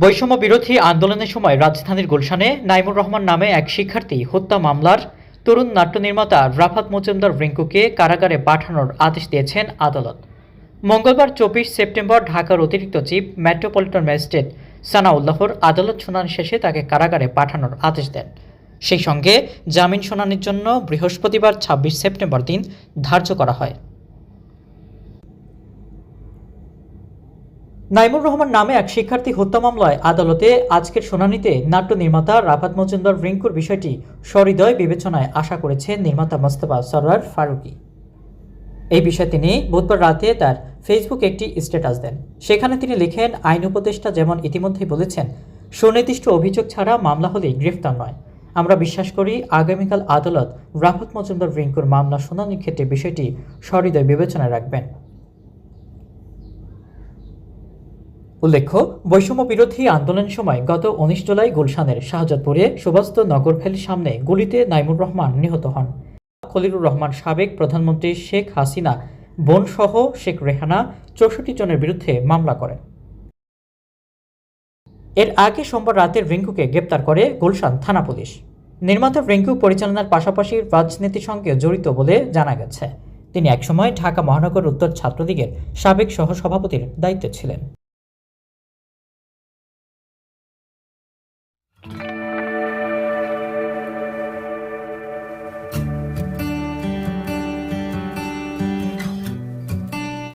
বৈষম্য বিরোধী আন্দোলনের সময় রাজধানীর গুলশানে নাইমুর রহমান নামে এক শিক্ষার্থী হত্যা মামলার তরুণ নাট্য নির্মাতা রাফাত মজুমদার রিঙ্কুকে কারাগারে পাঠানোর আদেশ দিয়েছেন আদালত। মঙ্গলবার চব্বিশ সেপ্টেম্বর ঢাকার অতিরিক্ত চিফ মেট্রোপলিটন ম্যাজিস্ট্রেট সানাউল্লাহর আদালত শুনানি শেষে তাকে কারাগারে পাঠানোর আদেশ দেন। সেই সঙ্গে জামিন শুনানির জন্য বৃহস্পতিবার ছাব্বিশ সেপ্টেম্বর দিন ধার্য করা হয়। নাইমুর রহমান নামে এক শিক্ষার্থী হত্যা মামলায় আদালতে আজকের শুনানিতে নাট্য নির্মাতা রাফাত মজুমদার রিঙ্কুর বিষয়টি সহৃদয় বিবেচনায় আশা করেছেন নির্মাতা মোস্তফা সরওয়ার ফারুকি। এই বিষয়ে তিনি বুধবার রাতে তার ফেসবুকে একটি স্ট্যাটাস দেন। সেখানে তিনি লিখেন, আইন উপদেষ্টা যেমন ইতিমধ্যেই বলেছেন, সুনির্দিষ্ট অভিযোগ ছাড়া মামলা হলেই গ্রেফতার নয়। আমরা বিশ্বাস করি আগামীকাল আদালত রাফাত মজুমদার রিঙ্কুর মামলা শুনানির ক্ষেত্রে বিষয়টি সহৃদয় বিবেচনায় রাখবেন। উল্লেখ্য বৈষম্য বিরোধী আন্দোলনের সময় গত উনিশ জুলাই গুলশানের শাহজাদপুরে সুবাস্ত নগরভ্যালির সামনে গুলিতে নাইমুর রহমান নিহত হন। খলিলুর রহমান সাবেক প্রধানমন্ত্রী শেখ হাসিনা, বোনসহ শেখ রেহানা চৌষট্টি জনের বিরুদ্ধে মামলা করেন। এর আগে সোমবার রাতে রিঙ্কুকে গ্রেপ্তার করে গুলশান থানা পুলিশ। নির্মাতা রিঙ্কু পরিচালনার পাশাপাশি রাজনীতির সঙ্গে জড়িত বলে জানা গেছে। তিনি একসময় ঢাকা মহানগর উত্তর ছাত্রলীগের সাবেক সহসভাপতির দায়িত্বে ছিলেন।